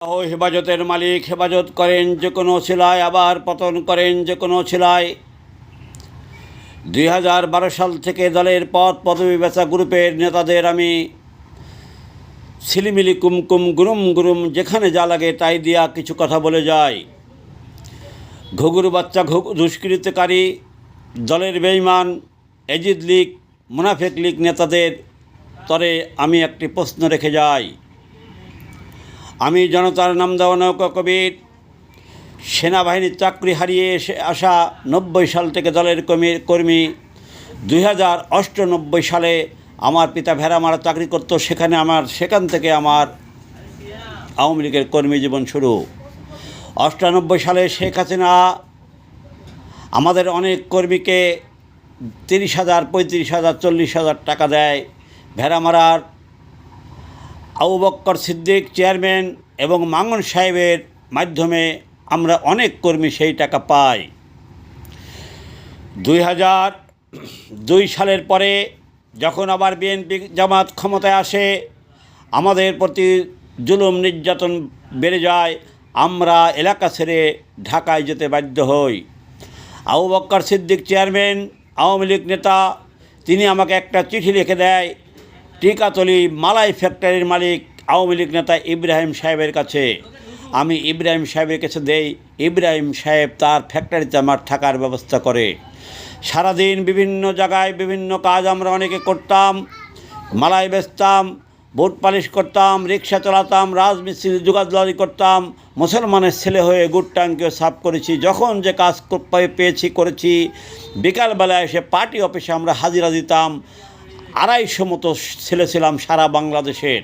ও হেফাজতের মালিক হেফাজত করেন যে কোনো ছিলায় আবার পতন করেন যে কোনো ছিলায় দুই হাজার বারো সাল থেকে দলের পদ পদবি বেচা গ্রুপের নেতাদের আমি ছিলিমিলি কুমকুম গুরুম গুরুম যেখানে যা লাগে তাই দিয়া কিছু কথা বলে যায় ঘুঘুর বাচ্চা দুষ্কৃতকারী, দলের বেইমান এজিদ লীগ, মুনাফেক লীগ নেতাদের তরে আমি একটি প্রশ্ন রেখে যাই। আমি জনতার নাম দেওয়া নৌকা কবির। সেনাবাহিনীর চাকরি হারিয়ে এসে আসা নব্বই সাল থেকে দলের কর্মী কর্মী। দুই সালে আমার পিতা ভেড়া মারা চাকরি করতো, সেখানে আমার সেখান থেকে আমার আওয়ামী লীগের কর্মী জীবন শুরু। অষ্টানব্বই সালে শেখ হাসিনা আমাদের অনেক কর্মীকে তিরিশ হাজার, পঁয়ত্রিশ হাজার, চল্লিশ হাজার টাকা দেয়। ভেড়ামারার আবু বক্কর সিদ্দিক চেয়ারম্যান এবং মাঙ্গন সাহেবের মাধ্যমে আমরা অনেক কর্মী সেই টাকা পাই। দুই হাজার দুই সালের পরে যখন আবার বিএনপি জামাত ক্ষমতায় আসে, আমাদের প্রতি জুলুম নির্যাতন বেড়ে যায়, আমরা এলাকা ছেড়ে ঢাকায় যেতে বাধ্য হই। আবু বক্কর সিদ্দিক চেয়ারম্যান, আওয়ামী লীগ নেতা, তিনি আমাকে একটা চিঠি লিখে দেয় টিকাতলি মালাই ফ্যাক্টরির মালিক আওয়ামী লীগ নেতা ইব্রাহিম সাহেবের কাছে। আমি ইব্রাহিম সাহেবের কাছে দেই, ইব্রাহিম সাহেব তার ফ্যাক্টরিতে আমার থাকার ব্যবস্থা করে। সারাদিন বিভিন্ন জায়গায় বিভিন্ন কাজ আমরা অনেকে করতাম, মালাই বেচতাম, বুট পালিশ করতাম, রিক্সা চালাতাম, রাজমিস্ত্রি যোগাযোগ করতাম, মুসলমানের ছেলে হয়ে গুড ট্যাঙ্কিও সাফ করেছি, যখন যে কাজ পেয়েছি করেছি, বিকালবেলায় এসে পার্টি অফিসে আমরা হাজিরা দিতাম। আড়াইশো মতো ছেলে ছিলাম সারা বাংলাদেশের।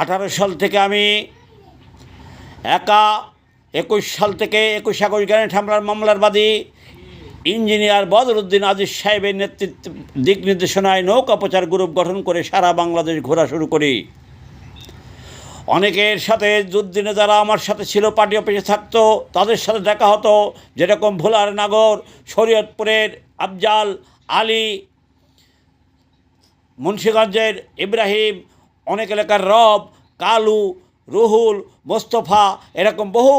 আঠারো সাল থেকে আমি একা, একুশ সাল থেকে একুশ একুশ গ্যারেন্ট হামলার মামলার বাদী ইঞ্জিনিয়ার বদরুদ্দিন আজিজ সাহেবের নেতৃত্ব, দিক নির্দেশনায় নৌকা প্রচার গ্রুপ গঠন করে সারা বাংলাদেশ ঘোরা শুরু করি। অনেকের সাথে দুর্দিনে যারা আমার সাথে ছিল, পার্টি অফিসে থাকতো, তাদের সাথে দেখা হতো, যেরকম ভোলার নাগর, শরীয়তপুরের আফজাল আলী মুন্সিগঞ্জের ইব্রাহিম, অনেক এলাকার রব, কালু, রুহুল, মোস্তফা, এরকম বহু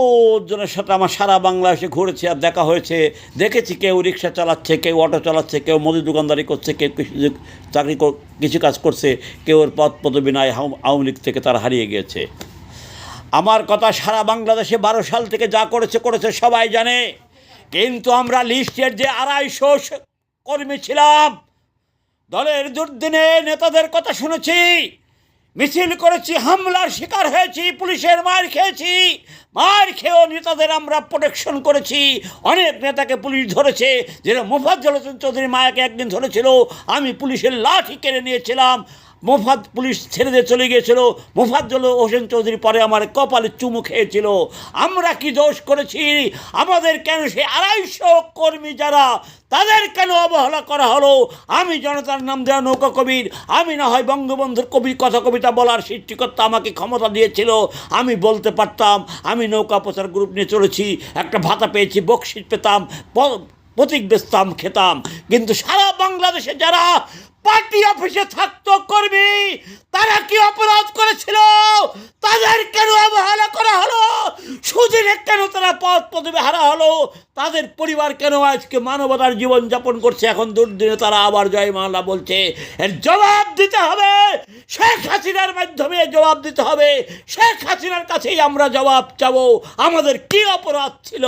জনের সাথে আমার সারা বাংলাদেশে ঘুরেছি আর দেখা হয়েছে। দেখেছি কেউ রিক্সা চালাচ্ছে, কেউ অটো চালাচ্ছে, কেউ মুদি দোকানদারি করছে, কেউ কিছু চাকরি কিছু কাজ করছে, কেউ ওর পদ পদবি নাই আওয়ামী লীগ থেকে তারা হারিয়ে গিয়েছে। আমার কথা সারা বাংলাদেশে বারো সাল থেকে যা করেছে করেছে সবাই জানে। কিন্তু আমরা লিস্টের যে আড়াইশো কর্মী ছিলাম দলের দুর্দিনে নেতাদের কথা শুনেছি। মিছিল করেছি, হামলার শিকার হয়েছি, পুলিশের মার খেয়েছি। মার খেয়েও নেতাদের আমরা প্রোটেকশন করেছি। অনেক নেতাকে পুলিশ ধরেছে যেটা মুফাজ্জল হোসেন চৌধুরী মায়াকে একদিন ধরেছিল, আমি পুলিশের লাঠি কেড়ে নিয়েছিলাম। মোফাদ পুলিশ ছেড়ে দিয়ে চলে গিয়েছিল। মোফাজ্জল হোসেন চৌধুরী পরে আমার কপালে চুমু খেয়েছিল। আমরা কি দোষ করেছি? আমাদের কেন সে আড়াইশো কর্মী যারা, তাদের কেন অবহেলা করা হলো? আমি জনতার নাম দেওয়া নৌকা কবির, আমি না হয় বঙ্গবন্ধুর কবির কথা কবিতা বলার সৃষ্টিকর্তা আমাকে ক্ষমতা দিয়েছিল। আমি বলতে পারতাম, আমি নৌকা প্রচার গ্রুপ নিয়ে চলেছি, একটা ভাতা পেয়েছি বকশিস পেতাম প্রতীক বেচতাম খেতাম। কিন্তু সারা বাংলাদেশে যারা পার্টি অফিসে থাকতো কর্মী, তারা কি অপরাধ করেছিল? তাদের কেন অবহেলা করা হলো? সুদিনে কেন তারা পদ পদবি হারা হলো? তাদের পরিবার কেন আজকে মানবতার জীবন যাপন করছে? এখন দুর্দিনে তারা আবার জয় মালা বলছে, এর জবাব দিতে হবে। শেখ হাসিনার মাধ্যমে জবাব দিতে হবে। শেখ হাসিনার কাছেই আমরা জবাব চাবো। আমাদের কি অপরাধ ছিল?